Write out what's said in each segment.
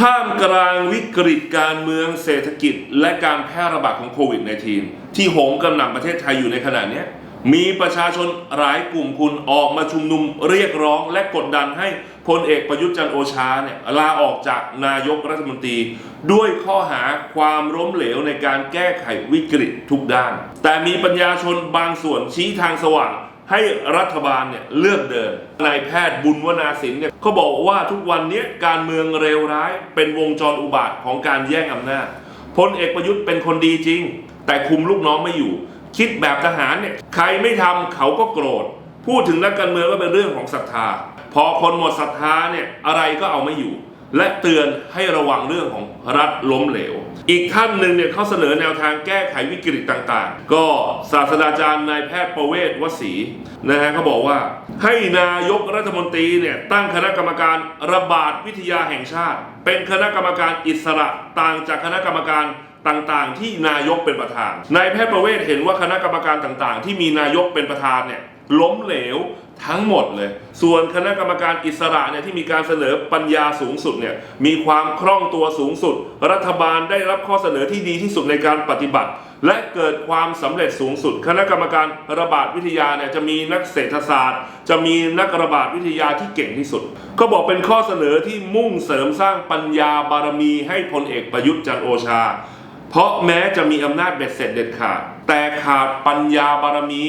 ท่ามกลางวิกฤตการเมืองเศรษฐกิจ และการแพร่ระบาดของโควิด -19 ที่โหมกำหน่ำประเทศไทยอยู่ในขณะนี้มีประชาชนหลายกลุ่มคุณออกมาชุมนุมเรียกร้องและกดดันให้พลเอกประยุทธ์จันโอชาเนี่ยลาออกจากนายกรัฐมนตรี ด้วยข้อหาความล้มเหลวในการแก้ไขวิกฤตทุกด้าน แต่มีปัญญาชนบางส่วนชี้ทางสว่าง ให้รัฐบาลเนี่ยเลือกเดินนายแพทย์บุญวนาสินเนี่ยเขาบอกว่าทุกวันนี้การเมืองเลวร้ายเป็นวงจรอุบาทของการแย่งอำนาจพลเอกประยุทธ์เป็นคนดีจริง แต่คุมลูกน้องไม่อยู่ คิดแบบทหารเนี่ยใครไม่ทำเขาก็โกรธ พูดถึงนักการเมืองก็เป็นเรื่องของศรัทธา พอคนหมดศรัทธาเนี่ยอะไรก็เอาไม่อยู่ และเตือนให้ระวังเรื่องของรัฐล้มเหลว อีกท่านหนึ่งเนี่ยเขาเสนอแนวทางแก้ไขวิกฤตต่างๆ ก็ศาสตราจารย์นายแพทย์ประเวศวสีนะฮะเขาบอกว่า ให้นายกรัฐมนตรีเนี่ยตั้งคณะกรรมการระบาดวิทยาแห่งชาติ เป็นคณะกรรมการอิสระต่างจากคณะกรรมการต่างๆ ที่นายกเป็นประธานนายแพทย์ประเวศเห็นว่าคณะกรรมการต่างๆ ที่มีนายกเป็นประธานเนี่ย ล้มเหลวทั้งหมดเลย ส่วนคณะกรรมการอิสระเนี่ยที่มีการเสนอปัญญาสูงสุดเนี่ยมีความคล่องตัวสูงสุด รัฐบาลได้รับข้อเสนอที่ดีที่สุดในการปฏิบัติ และเกิดความสำเร็จสูงสุด คณะกรรมการระบาดวิทยาเนี่ยจะมีนักเศรษฐศาสตร์ จะมีนักระบาดวิทยาที่เก่งที่สุด ก็บอกเป็นข้อเสนอที่มุ่งเสริมสร้างปัญญาบารมีให้พลเอกประยุทธ์จันโอชา เพราะแม้จะมีอำนาจเบ็ดเสร็จเด็ดขาดแต่ขาดปัญญาบารมี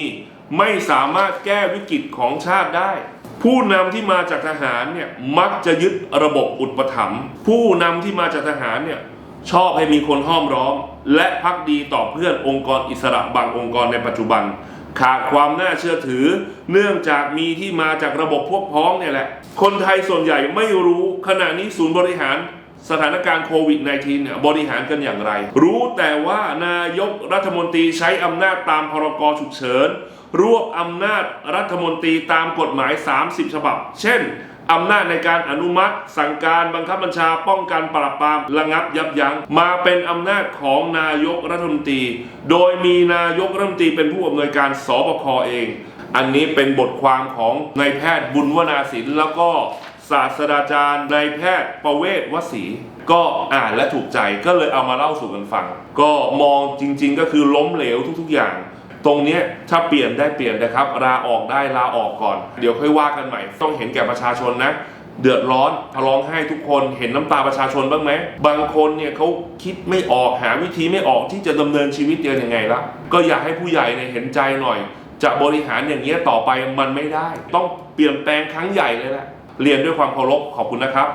ไม่สามารถแก้วิกฤตของชาติได้ ผู้นำที่มาจากทหารเนี่ยมักจะยึดระบบอุปถัมภ์ผู้นำที่มาจากทหารเนี่ยชอบให้มีคนห้อมล้อม และพักดีต่อเพื่อนองค์กรอิสระบางองค์กรในปัจจุบัน ขาดความน่าเชื่อถือ เนื่องจากมีที่มาจากระบบพวกพ้องเนี่ยแหละ คนไทยส่วนใหญ่ไม่รู้ขณะนี้ศูนย์บริหารสถานการณ์โควิด -19 เนี่ยบริหารกันอย่างไร รู้แต่ว่านายกรัฐมนตรีใช้อำนาจตามพรกฉุกเฉิน รวบอำนาจรัฐมนตรีตามกฎหมาย 30 ฉบับ เช่นอำนาจในการอนุมัติ สั่งการบังคับบัญชาป้องกันปราบปรามระงับยับยั้งมาเป็นอำนาจของนายกรัฐมนตรี โดยมีนายกรัฐมนตรีเป็นผู้อำนวยการสบคเอง อันนี้เป็นบทความของนายแพทย์บุญวนาสินแล้วก็ศาสตราจารย์นายแพทย์ประเวศวสีก็อ่านและถูกใจก็เลยเอามาเล่าสู่กันฟัง ก็มองจริง ๆ ก็คือล้มเหลวทุก ๆ อย่าง ตรงนี้ถ้าเปลี่ยนได้เปลี่ยนนะครับลาออกได้ลาออกก่อน เดี๋ยวค่อยว่ากันใหม่ ต้องเห็นแก่ประชาชนนะ เดือดร้อนพร้องไห้ทุกคนเห็นน้ำตาประชาชนบ้างไหมบางคนเนี่ยเขาคิดไม่ออกหาวิธีไม่ออกที่จะดำเนินชีวิตเดียวยังไงละก็อยากให้ผู้ใหญ่เนี่ยเห็นใจหน่อย จะบริหารอย่างเงี้ยต่อไปมันไม่ได้ ต้องเปลี่ยนแปลงครั้งใหญ่เลยแหละเรียนด้วยความเคารพขอบคุณนะครับ